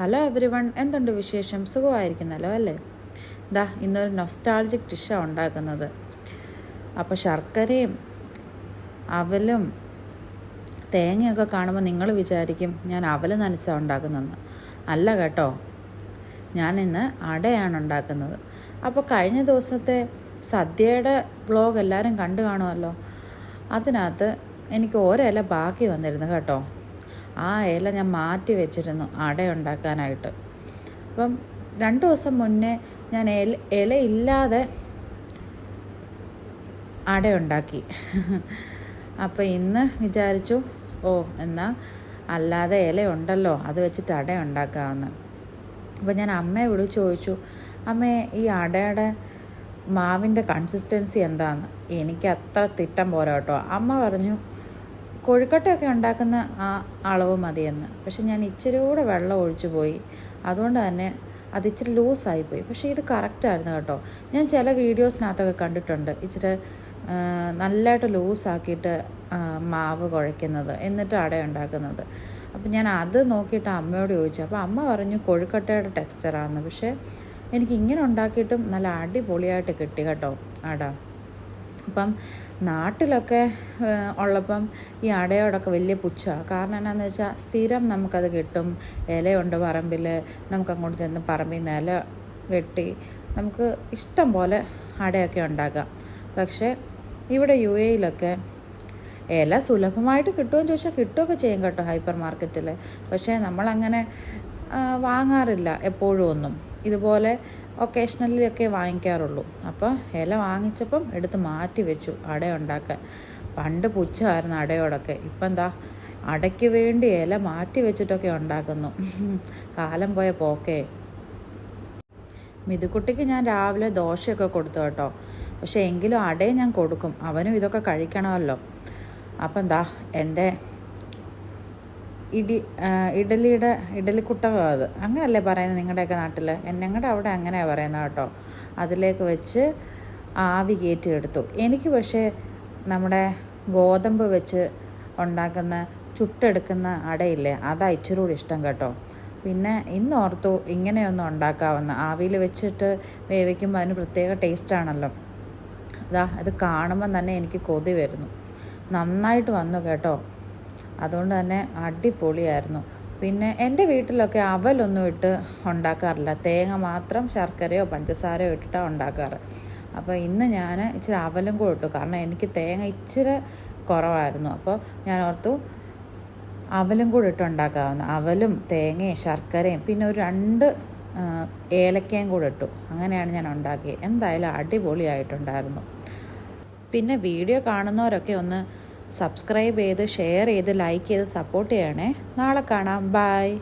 Hello every one എന്തുണ്ട് വിശേഷം? സുഖമായിരിക്കുന്നല്ലോ അല്ലേ? ദാ ഇന്നൊരു നൊസ്റ്റാൾജിക് ഡിഷാണ് ഉണ്ടാക്കുന്നത്. അപ്പോൾ ശർക്കരയും അവലും തേങ്ങയൊക്കെ കാണുമ്പോൾ നിങ്ങൾ വിചാരിക്കും ഞാൻ അവൽ നനച്ചാണ് ഉണ്ടാക്കുന്നതെന്ന്. അല്ല കേട്ടോ ഞാൻ ഇന്ന് അടയാണ് ഉണ്ടാക്കുന്നത്. അപ്പോൾ കഴിഞ്ഞ ദിവസത്തെ സദ്യയുടെ ബ്ലോഗ് എല്ലാവരും കണ്ടു കാണുമല്ലോ? അതിനകത്ത് എനിക്ക് ഒരില ബാക്കി വന്നിരുന്നു കേട്ടോ. ആ ഇല ഞാൻ മാറ്റി വെച്ചിരുന്നു അട ഉണ്ടാക്കാനായിട്ട് അപ്പം രണ്ട് ദിവസം മുന്നേ ഞാൻ ഇല ഇലയില്ലാതെ ഇല്ലാതെ അട ഉണ്ടാക്കി അപ്പോൾ ഇന്ന് വിചാരിച്ചു ഓ എന്നാൽ അല്ലാതെ ഇല ഉണ്ടല്ലോ അത് വെച്ചിട്ട് അട ഉണ്ടാക്കാമെന്ന് അപ്പോൾ ഞാൻ അമ്മയെ വിളിച്ച് ചോദിച്ചു അമ്മേ ഈ അടയുടെ മാവിന്റെ കൺസിസ്റ്റൻസി എന്താന്ന്? എനിക്ക് അത്ര തിട്ടം പോരാ കേട്ടോ അമ്മ പറഞ്ഞു കൊഴുക്കട്ടയൊക്കെ ഉണ്ടാക്കുന്ന ആ അളവ് മതിയെന്ന്. പക്ഷെ ഞാൻ ഇച്ചിരി കൂടെ വെള്ളം ഒഴിച്ചു പോയി. അതുകൊണ്ട് തന്നെ അത് ഇച്ചിരി ലൂസായിപ്പോയി പക്ഷേ ഇത് കറക്റ്റായിരുന്നു കേട്ടോ. ഞാൻ ചില വീഡിയോസിനകത്തൊക്കെ കണ്ടിട്ടുണ്ട്. ഇച്ചിരി നല്ലതായിട്ട് ലൂസാക്കിയിട്ട് മാവ് കുഴയ്ക്കുന്നത്. എന്നിട്ട് അട ഉണ്ടാക്കുന്നത്. അപ്പം ഞാൻ അത് നോക്കിയിട്ട് അമ്മയോട് ചോദിച്ചു. അപ്പോൾ അമ്മ പറഞ്ഞു കൊഴുക്കട്ടയുടെ ടെക്സ്ചറാണെന്ന് പക്ഷേ എനിക്ക് ഇങ്ങനെ ഉണ്ടാക്കിയിട്ടും നല്ല അടിപൊളിയായിട്ട് കിട്ടി കേട്ടോ അട. അപ്പം നാട്ടിലൊക്കെ ഉള്ളപ്പം ഈ അടയോടൊക്കെ വലിയ പുച്ഛമാണ് കാരണം എന്നാന്ന് വെച്ചാൽ സ്ഥിരം നമുക്കത് കിട്ടും. ഇലയുണ്ട് പറമ്പിൽ നമുക്ക് അങ്ങോട്ട് ചെന്ന് പറമ്പിൽ നിന്ന് ഇല വെട്ടി നമുക്ക് ഇഷ്ടം പോലെ അടയൊക്കെ ഉണ്ടാക്കാം. പക്ഷേ ഇവിടെ യു എയിലൊക്കെ ഇല സുലഭമായിട്ട് കിട്ടുമെന്ന് ചോദിച്ചാൽ കിട്ടുകയൊക്കെ ചെയ്യും കേട്ടോ ഹൈപ്പർ മാർക്കറ്റിൽ പക്ഷേ നമ്മളങ്ങനെ വാങ്ങാറില്ല എപ്പോഴും ഒന്നും. ഇതുപോലെ ഒക്കേഷണലിയൊക്കെ വാങ്ങിക്കാറുള്ളൂ. അപ്പോൾ ഇല വാങ്ങിച്ചപ്പം എടുത്ത് മാറ്റി വെച്ചു അട ഉണ്ടാക്കാൻ പണ്ട് പുച്ഛമായിരുന്നു അടയോടൊക്കെ. ഇപ്പം എന്താ അടയ്ക്ക് വേണ്ടി ഇല മാറ്റി വെച്ചിട്ടൊക്കെ ഉണ്ടാക്കുന്നു. കാലം പോയ പോക്കേ. മിതുക്കുട്ടിക്ക് ഞാൻ രാവിലെ ദോശയൊക്കെ കൊടുത്തു കേട്ടോ. പക്ഷേ എങ്കിലും അടയും ഞാൻ കൊടുക്കും. അവനും ഇതൊക്കെ കഴിക്കണമല്ലോ. അപ്പം എന്താ എന്റെ ഇടി ഇഡലിയുടെ ഇഡലിക്കുട്ടകം അത്. അങ്ങനല്ലേ പറയുന്നത് നിങ്ങളുടെയൊക്കെ നാട്ടിൽ ഞങ്ങളുടെ അവിടെ അങ്ങനെയാണ് പറയുന്നത് കേട്ടോ. അതിലേക്ക് വെച്ച് ആവി കയറ്റി എടുത്തു എനിക്ക് പക്ഷേ നമ്മുടെ ഗോതമ്പ് വെച്ച് ഉണ്ടാക്കുന്ന ചുട്ടെടുക്കുന്ന അടയില്ലേ അതാ ഇച്ചിരി കൂടി ഇഷ്ടം കേട്ടോ. പിന്നെ ഇന്ന് ഓർത്തു ഇങ്ങനെയൊന്നും ഉണ്ടാക്കാവുന്ന ആവിയിൽ വെച്ചിട്ട് വേവിക്കുമ്പോൾ അതിന് പ്രത്യേക ടേസ്റ്റാണല്ലോ അതാ അത് കാണുമ്പം തന്നെ എനിക്ക് കൊതി വരുന്നു. നന്നായിട്ട് വന്നു കേട്ടോ. അതുകൊണ്ട് തന്നെ അടിപൊളിയായിരുന്നു. പിന്നെ എന്റെ വീട്ടിലൊക്കെ അവലൊന്നും ഇട്ട് ഉണ്ടാക്കാറില്ല. തേങ്ങ മാത്രം ശർക്കരയോ പഞ്ചസാരയോ ഇട്ടിട്ടാണ് ഉണ്ടാക്കാറ്. അപ്പോൾ ഇന്ന് ഞാൻ ഇച്ചിരി അവലും കൂടെ ഇട്ടു. കാരണം എനിക്ക് തേങ്ങ ഇച്ചിരി കുറവായിരുന്നു. അപ്പോൾ ഞാൻ ഓർത്തു അവലും കൂടെ ഇട്ട് ഉണ്ടാക്കാവുന്ന. അവലും തേങ്ങയും ശർക്കരയും പിന്നെ ഒരു രണ്ട് ഏലക്കയും കൂടെ ഇട്ടു. അങ്ങനെയാണ് ഞാൻ ഉണ്ടാക്കിയത്. എന്തായാലും അടിപൊളിയായിട്ടുണ്ടായിരുന്നു. പിന്നെ വീഡിയോ കാണുന്നവരൊക്കെ ഒന്ന് സബ്സ്ക്രൈബ് ചെയ്ത് ഷെയർ ചെയ്ത് ലൈക്ക് ചെയ്ത് സപ്പോർട്ട് ചെയ്യണേ. നാളെ കാണാം. ബൈ.